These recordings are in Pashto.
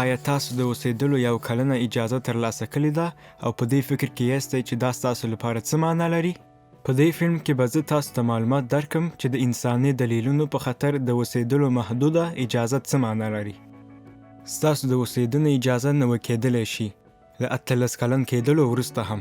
آیا تاسو د اوسېدلو یو کلنه اجازه ترلاسه کړې ده او په دې فکر کې یاستئ چې دا ستاسو لپاره څه معنا لري؟ په دې فلم کې به زه تاسو ته معلومات درکم چې د انساني دلیلونو په خطر د اوسېدلو محدوده اجازه څه معنا لري. ستاسو د اوسېدنې اجازه نوې کېدلی شي له اتلس کلن کېدلو وروسته هم.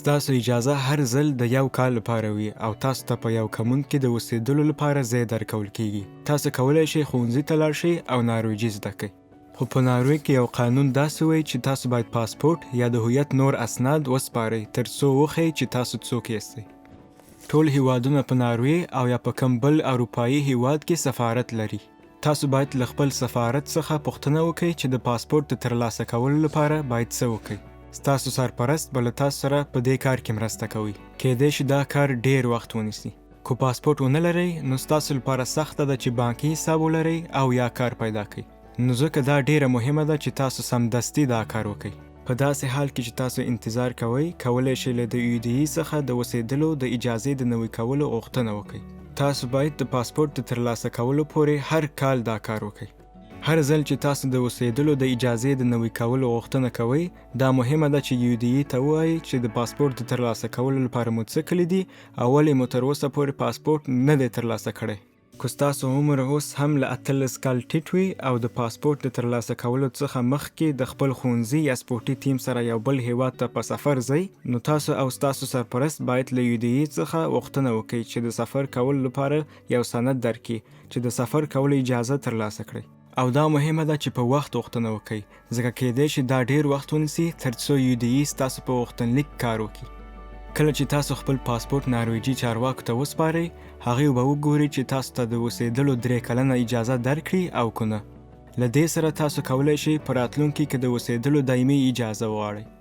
ستاسو اجازه هر ځل د یو کال لپاره وي او تاسو ته په یو کمون کې د اوسېدلو لپاره ځای درکول کیږي. تاسو کولی شئ ښوونځي ته لاړ شئ او نارویجي زده کړئ. خو په ناروې کې یو قانون داسې وایي چې تاسو باید پاسپورت یا د هویت نور اسناد وسپارئ تر څو وښیي چې تاسو څوک یاستئ. ټول هیوادونه په ناروې او یا په کوم بل اروپایي هیواد کې سفارت لري. تاسو باید له خپل سفارت څخه پوښتنه وکړئ چې د پاسپورت د ترلاسه کولو لپاره باید څه وکړئ. ستاسو سرپرست به له تاسو سره په دې کار کې مرسته کوي. کېدای شي دا کار ډیر وخت ونیسي. کو پاسپورت ونه لرئ نو ستاسو لپاره سخته ده چې بانکي حساب ولرئ او یا کار پیدا کړئ. نو ځکه دا ډیره مهمه ده چې تاسو سمدستي دا کار وکړئ په داسې حال کې چې تاسو انتظار کوئ کولی شئ له د یو څخه د اوسېدلو د اجازې د نوي کولو غوښتنه وکړئ تاسو باید د پاسپورت د ترلاسه کولو پورې هر کال دا کار وکړئ هر ځل چې تاسو د اوسېدلو د اجازې د نوي کولو غوښتنه کوئ دا مهمه ده چې یو دی ته وایي چې د پاسپورت ترلاسه کولو لپاره مو څه کړي دي او ولې مو تر اوسه پورې پاسپورت نه دی ترلاسه کړی که ستاسو عمر اوس هم له اتلس کال ټیټ وي او د پاسپورت د ترلاسه کولو څخه مخکې د خپل ښوونځي یا سپورټي ټیم سره یو بل هیواد ته په سفر ځئ نو تاسو او ستاسو سرپرست باید له یو څخه غوښتنه وکړئ چې د سفر کولو لپاره یو سند درکړي چې د سفر کولو اجازه ترلاسه کړئ. او دا مهمه ده چې په وخت غوښتنه وکړئ ځکه کېدای شي دا ډیر وخت ونیسي ترڅو یو ستاسو په غوښتنلیک کار وکړي کله چې تاسو خپل پاسپورت نارویجي چارواکو ته وسپارئ هغوی به وګوري چې تاسو ته د اوسېدلو درې کلنه اجازه درکړي او که نه. له دې سره تاسو کولی شئ په راتلونکي کې د اوسېدلو دایمي اجازه وغواړئ